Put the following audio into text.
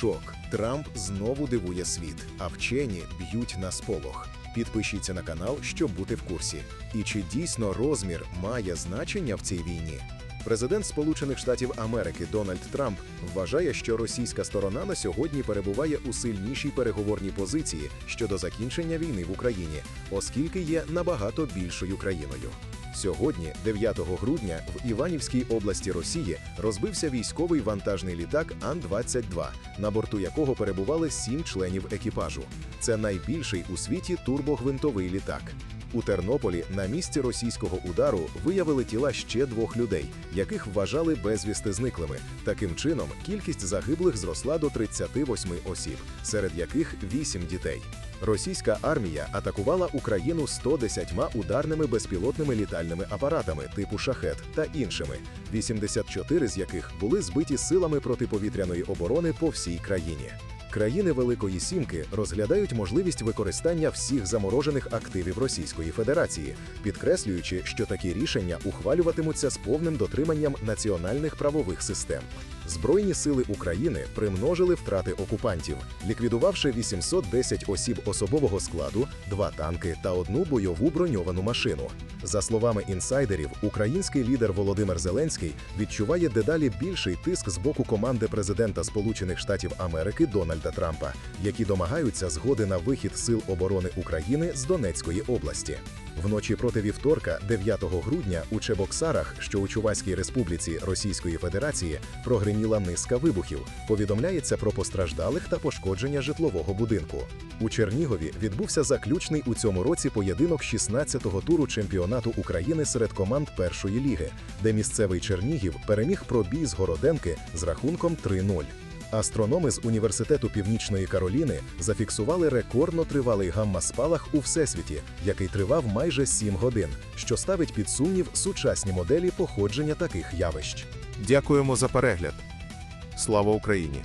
Шок. Трамп знову дивує світ, а вчені б'ють на сполох. Підпишіться на канал, щоб бути в курсі. І чи дійсно розмір має значення в цій війні? Президент Сполучених Штатів Америки Дональд Трамп вважає, що російська сторона на сьогодні перебуває у сильнішій переговорній позиції щодо закінчення війни в Україні, оскільки є набагато більшою країною. Сьогодні, 9 грудня, в Іванівській області Росії розбився військовий вантажний літак Ан-22, на борту якого перебували сім членів екіпажу. Це найбільший у світі турбогвинтовий літак. У Тернополі на місці російського удару виявили тіла ще двох людей, яких вважали безвісти зниклими. Таким чином, кількість загиблих зросла до 38 осіб, серед яких 8 дітей. Російська армія атакувала Україну 110 ударними безпілотними літальними апаратами типу шахет та іншими, 84 з яких були збиті силами протиповітряної оборони по всій країні. Країни Великої Сімки розглядають можливість використання всіх заморожених активів Російської Федерації, підкреслюючи, що такі рішення ухвалюватимуться з повним дотриманням національних правових систем. Збройні сили України примножили втрати окупантів, ліквідувавши 810 осіб особового складу, два танки та одну бойову броньовану машину. За словами інсайдерів, український лідер Володимир Зеленський відчуває дедалі більший тиск з боку команди президента Сполучених Штатів Америки Дональда Трампа, які домагаються згоди на вихід сил оборони України з Донецької області. Вночі проти вівторка, 9 грудня, у Чебоксарах, що у Чуваській республіці Російської Федерації, прогриміла низка вибухів. Повідомляється про постраждалих та пошкодження житлового будинку. У Чернігові відбувся заключний у цьому році поєдинок 16-го туру чемпіонату України серед команд першої ліги, де місцевий Чернігів переміг пробій з Городенки з рахунком 3-0. Астрономи з університету Північної Кароліни зафіксували рекордно тривалий гамма-спалах у всесвіті, який тривав майже 7 годин, що ставить під сумнів сучасні моделі походження таких явищ. Дякуємо за перегляд. Слава Україні!